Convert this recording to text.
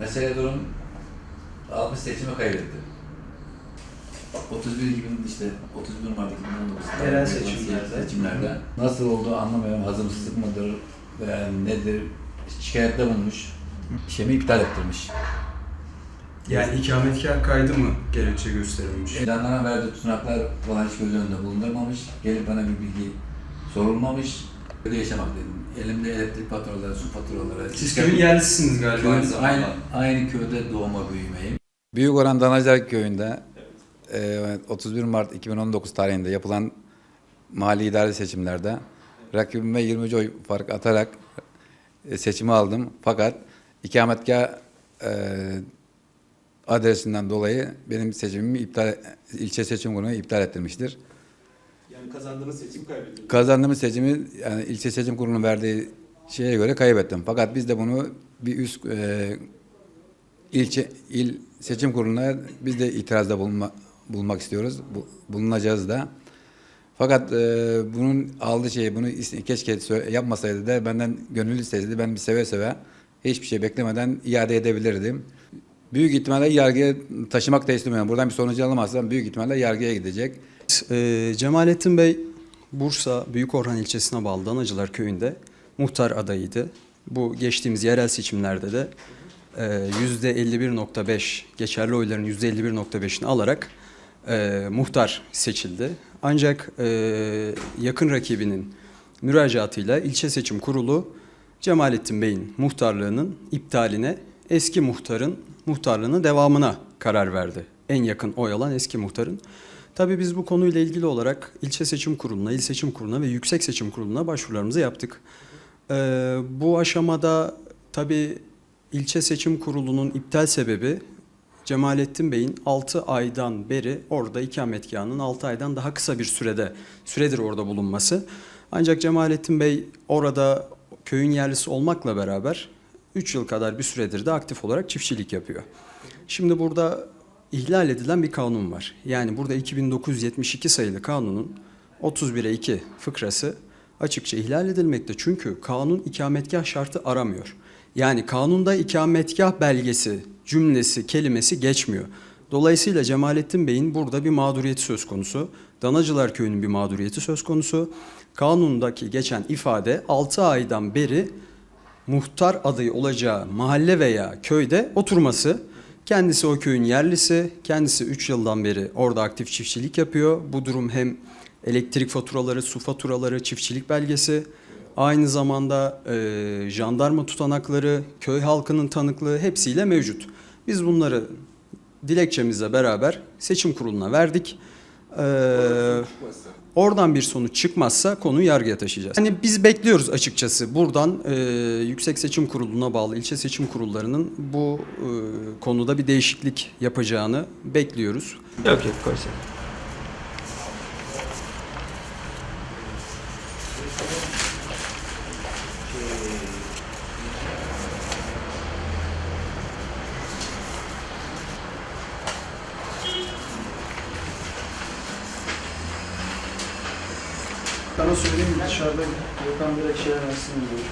Mesele durum almış seçimi kaybetti. 31 gibi işte 31 Mart 2019'da Yerel seçimlerde. seçimlerde nasıl olduğu anlamıyorum. Hazımsızlık mıdır veya nedir? Şikayette bulunmuş. İşlemi iptal ettirmiş. Yani ikametgah kaydı mı gerekçe gösterilmiş? İlanlara verdiği tutanaklar falan hiç göz önünde bulundurmamış. Gelip bana bir bilgi sorulmamış. Köyde yaşamaktaydım. Elimde elektrik faturaları, su faturaları. Siz köyün yerlisisiniz galiba aynı Köyün, zamanda. aynı, aynı köyde doğma büyümeyim. Büyük Oran Danacılar Köyü'nde e, 31 Mart 2019 tarihinde yapılan mali idare seçimlerde rakibime 20 oy fark atarak e, seçimi aldım. Fakat ikametgah e, adresinden dolayı benim seçimimi iptal ilçe seçim kurulu iptal ettirmiştir. Yani kazandığınız seçim kaybettiniz. Kazandığımız seçimi yani ilçe seçim kurulunun verdiği şeye göre kaybettim. Fakat biz de bunu bir üst e, ilçe il seçim kuruluna biz de itirazda bulunma, bulmak istiyoruz. Bu, bulunacağız da. Fakat e, bunun aldığı şeyi bunu keşke yapmasaydı da benden gönül isteseydi ben bir seve seve hiçbir şey beklemeden iade edebilirdim. Büyük ihtimalle yargıya taşımak da istemiyorum. Buradan bir sonucu alamazsam büyük ihtimalle yargıya gidecek. Ee, Cemalettin Bey Bursa Büyükorhan ilçesine bağlı Danacılar köyünde muhtar adayıydı. Bu geçtiğimiz yerel seçimlerde de e, %51.5 geçerli oyların %51.5'ini alarak e, muhtar seçildi. Ancak e, yakın rakibinin müracaatıyla ilçe seçim kurulu Cemalettin Bey'in muhtarlığının iptaline eski muhtarın muhtarlığının devamına karar verdi. En yakın oy alan eski muhtarın. Tabii biz bu konuyla ilgili olarak ilçe seçim kuruluna, il seçim kuruluna ve yüksek seçim kuruluna başvurularımızı yaptık. Ee, bu aşamada tabii ilçe seçim kurulunun iptal sebebi Cemalettin Bey'in 6 aydan beri orada ikametgahının 6 aydan daha kısa bir sürede süredir orada bulunması. Ancak Cemalettin Bey orada köyün yerlisi olmakla beraber 3 yıl kadar bir süredir de aktif olarak çiftçilik yapıyor. Şimdi burada ihlal edilen bir kanun var. Yani burada 2972 sayılı kanunun 31'e 2 fıkrası açıkça ihlal edilmekte. Çünkü kanun ikametgah şartı aramıyor. Yani kanunda ikametgah belgesi, cümlesi, kelimesi geçmiyor. Dolayısıyla Cemalettin Bey'in burada bir mağduriyeti söz konusu. Danacılar Köyü'nün bir mağduriyeti söz konusu. Kanundaki geçen ifade 6 aydan beri muhtar adayı olacağı mahalle veya köyde oturması. Kendisi o köyün yerlisi, kendisi 3 yıldan beri orada aktif çiftçilik yapıyor. Bu durum hem elektrik faturaları, su faturaları, çiftçilik belgesi, aynı zamanda e, jandarma tutanakları, köy halkının tanıklığı hepsiyle mevcut. Biz bunları dilekçemizle beraber seçim kuruluna verdik. Ee, Oradan bir sonuç çıkmazsa konuyu yargıya taşıyacağız. Yani biz bekliyoruz açıkçası buradan e, Yüksek Seçim Kurulu'na bağlı ilçe seçim kurullarının bu e, konuda bir değişiklik yapacağını bekliyoruz. Yok yok koysak. Sana söyleyeyim dışarıda Gökhan direkt şey versin diyor.